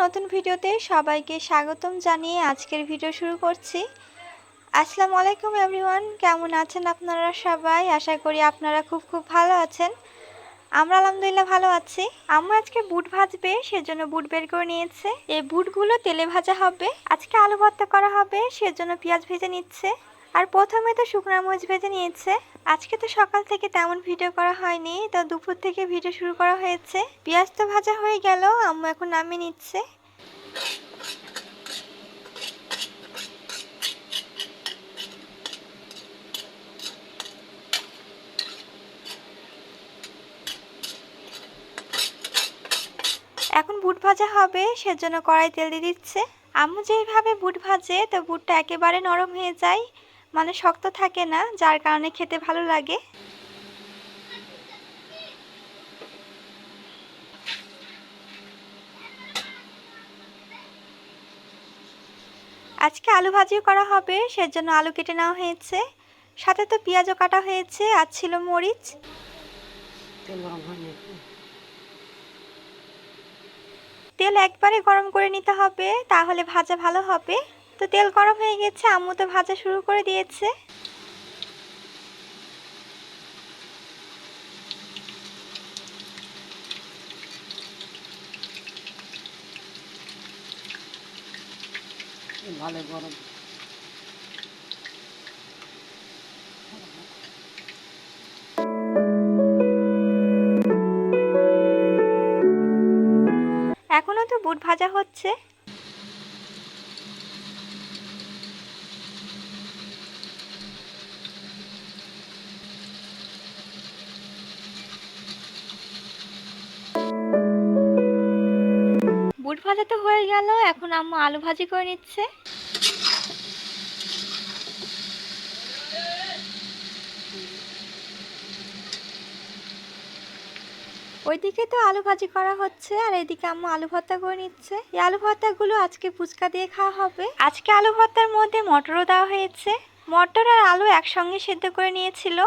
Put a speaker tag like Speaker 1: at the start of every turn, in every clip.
Speaker 1: নতুন ভিডিওতে সবাইকে স্বাগতম জানিয়ে আজকের ভিডিও শুরু করছি। আসসালামু আলাইকুম এভরিওয়ান, কেমন আছেন আপনারা সবাই? আশা করি আপনারা খুব খুব ভালো আছেন। আমরা আলহামদুলিল্লাহ ভালো আছি। আমরা আজকে বুট ভাজবে, সেজন্য বুট বের করে নিয়েছে। এই বুটগুলো তেলে ভাজা হবে, আজকে আলু ভর্তা করা হবে, সেজন্য পেঁয়াজ ভেজে নিচ্ছে। আর প্রথমে তো শুকনো মরিচ ভেজে নিয়েছে। আজকে তো সকাল থেকে তেমন ভিডিও করা হয়নি, তো দুপুর থেকে ভিডিও শুরু করা হয়েছে। পেঁয়াজ তো ভাজা হয়ে গেল, আম্মু এখন নামিয়ে নিচ্ছে। এখন বুট ভাজা হবে, সেজন্য কড়াই তেল দিয়ে দিচ্ছে। আম্মু যেইভাবে বুট ভাজে, তো বুটটা একেবারে নরম হয়ে যায়। মানে শক্ত থাকে না যার কারণে খেতে ভালো লাগে। আজকে আলু ভাজিও করা হবে সেজন্য আলু কেটে নেওয়া হয়েছে। সাথে তো পেঁয়াজও কাটা হয়েছে আর ছিল মরিচ।
Speaker 2: তেল
Speaker 1: তেল একবারে গরম করে নিতে হবে তাহলে ভাজা ভালো হবে। তো তেল গরম হয়ে গেছে আম্মু তো ভাজা শুরু করে দিয়েছে।
Speaker 2: ভালো গরম।
Speaker 1: এখনও তো বুট ভাজা হচ্ছে। ভাজা তো হয়ে গেল, এখন আম্মু আলু ভাজি করে নিচ্ছে। ওইদিকে তো আলু ভাজি করা হচ্ছে, আর এদিকে আম্মু আলু ভর্তা করে নিচ্ছে। এই আলু ভর্তাগুলো আজকে ফুচকা দিয়ে খাওয়া হবে। আজকে আলু ভর্তার মধ্যে মটরও দেওয়া হয়েছে। মটর আর আলু একসঙ্গে সেদ্ধ করে নিয়েছিল।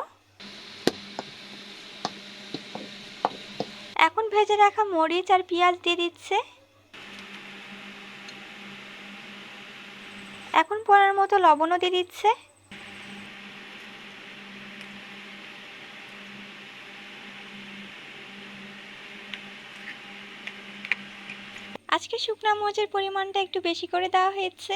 Speaker 1: এখন ভেজে রাখা মরিচ আর পেঁয়াজ দিয়ে দিচ্ছে। এখন পরার মতো লবণও দিয়ে দিচ্ছে। আজকে শুকনা মরিচের পরিমাণটা একটু বেশি করে দেওয়া হয়েছে।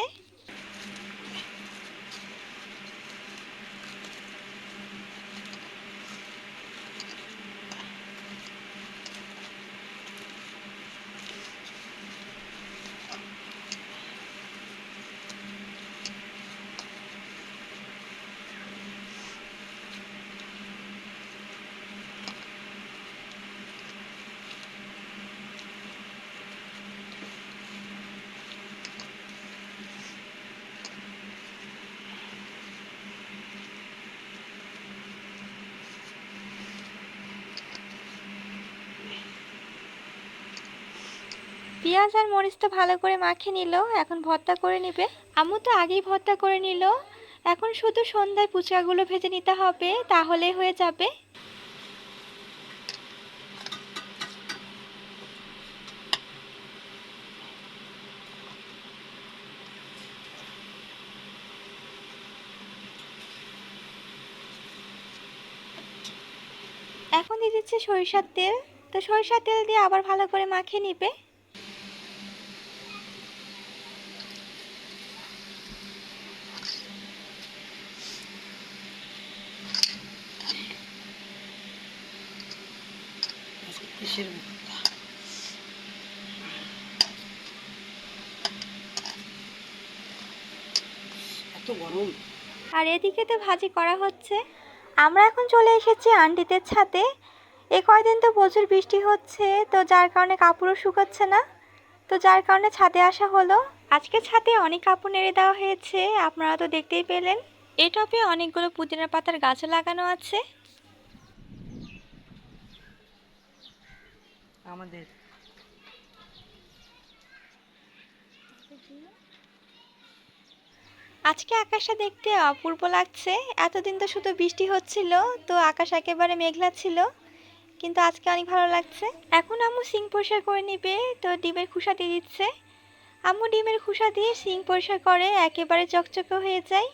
Speaker 1: পেঁয়াজ আর মরিচ তো ভালো করে মাখিয়ে নিল, এখন ভর্তা করে নেবে। আম্মু তো আগেই ভর্তা করে নিল। এখন শুধু সন্ধ্যায় ফুচকাগুলো ভেজে নিতে হবে, তাহলে হয়ে যাবে। এখন দিয়ে দিচ্ছে সরিষার তেল। তো সরিষার তেল দিয়ে আবার ভালো করে মাখিয়ে নিবে।
Speaker 2: ভর্তা? এত গরম।
Speaker 1: আর এদিকে তো ভাজি করা হচ্ছে। আমরা এখন চলে এসেছি আন্টিদের ছাদে। এ কয়দিন তো প্রচুর বৃষ্টি হচ্ছে, তো যার কারণে কাপড়ও শুকাচ্ছে না। তো যার কারণে ছাদে আসা হলো। আজকে ছাদে অনেক কাপড় নেড়ে দেওয়া হয়েছে, আপনারা তো দেখতেই পেলেন। এই টপে অনেকগুলো পুদিনা পাতার গাছও লাগানো আছে।
Speaker 2: আমাদের।
Speaker 1: আজকে আকাশটা দেখতে অপূর্ব লাগছে। এতদিন তো শুধু বৃষ্টি হচ্ছিল তো আকাশ একেবারে মেঘলা ছিল কিন্তু আজকে অনেক ভালো লাগছে। এখন আম্মু সিং পরিষ্কার করে নিবে তো ডিমের খোসা দিয়ে দিচ্ছে। আম্মু ডিমের খোসা দিয়ে সিং পরিষ্কার করে একেবারে চকচকে হয়ে যায়।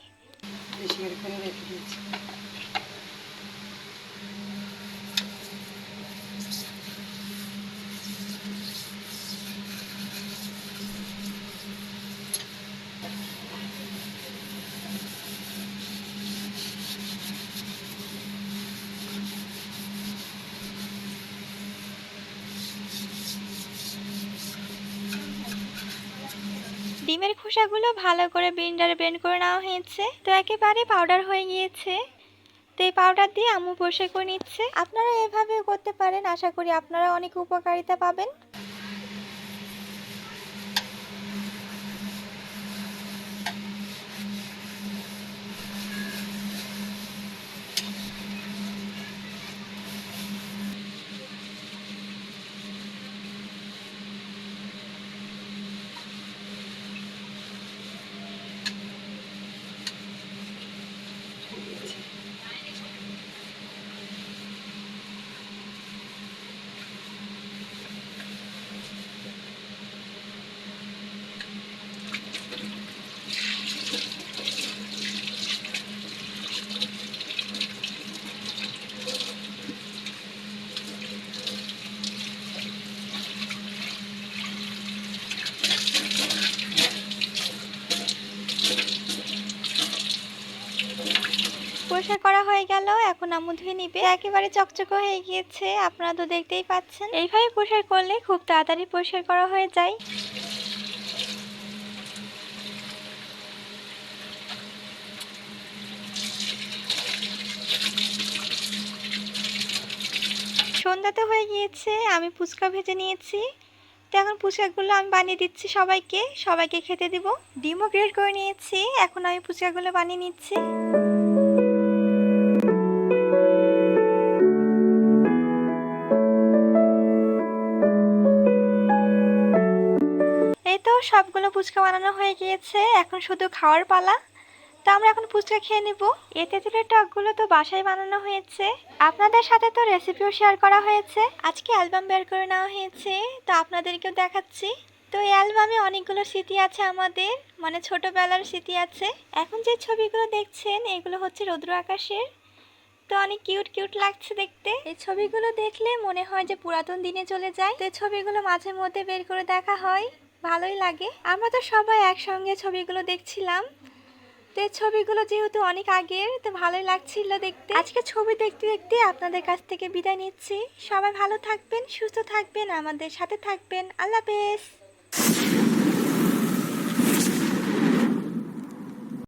Speaker 1: ডিমের খোসাগুলো ভালো করে ব্লেন্ডারে ব্লেন্ড করে নেওয়া হয়েছে। তো একেবারে পাউডার হয়ে গিয়েছে। তো এই পাউডার দিয়ে আমু বসে করে নিচ্ছে। আপনারা এভাবেও করতে পারেন। আশা করি আপনারা অনেক উপকারিতা পাবেন। পরিষ্কার করা হয়ে গেল, এখন আম্মু ধুয়ে নিবে। একেবারে চকচকে হয়ে গিয়েছে, আপনারা তো দেখতেই পাচ্ছেন। এইভাবে পরিষ্কার করলে খুব তাড়াতাড়ি পরিষ্কার করা হয়ে যায়। সন্ধ্যাতে হয়ে গিয়েছে, আমি ফুচকা ভেজে নিয়েছি। তো এখন ফুচকাগুলো আমি বানিয়ে দিচ্ছি সবাইকে সবাইকে খেতে দিব। ডিমও গ্রেড করে নিয়েছি, এখন আমি ফুচকাগুলো বানিয়ে নিচ্ছি। তো সবগুলো ফুচকা বানানো হয়ে গিয়েছে, এখন শুধু খাওয়ার পালা। তো আমরা এখন ফুচকা খেয়ে নিব। এই তেঁতুলের টকগুলো তো বাসায় বানানো হয়েছে। আপনাদের সাথে তো রেসিপিও শেয়ার করা হয়েছে। আজকে অ্যালবাম বের করে নেওয়া হয়েছে, তো আপনাদেরকেও দেখাচ্ছি। তো এই অ্যালবামে অনেকগুলো স্মৃতি আছে আমাদের মানে ছোটোবেলার স্মৃতি আছে। এখন যে ছবিগুলো দেখছেন, এগুলো হচ্ছে রৌদ্র আকাশের। তো অনেক কিউট কিউট লাগছে দেখতে। এই ছবিগুলো দেখলে মনে হয় যে পুরাতন দিনে চলে যায়। তো এই ছবিগুলো মাঝে মধ্যে বের করে দেখা হয়। ভালোই লাগে। আমরা তো সবাই একসঙ্গে ছবিগুলো দেখছিলাম। তো ছবিগুলো যেহেতু অনেক আগের, তো ভালোই লাগছিল দেখতে। আজকে ছবি দেখতে দেখতে আপনাদের কাছ থেকে বিদায় নিচ্ছি। সবাই ভালো থাকবেন, সুস্থ থাকবেন, আমাদের সাথে থাকবেন। আল্লাহ হাফেজ।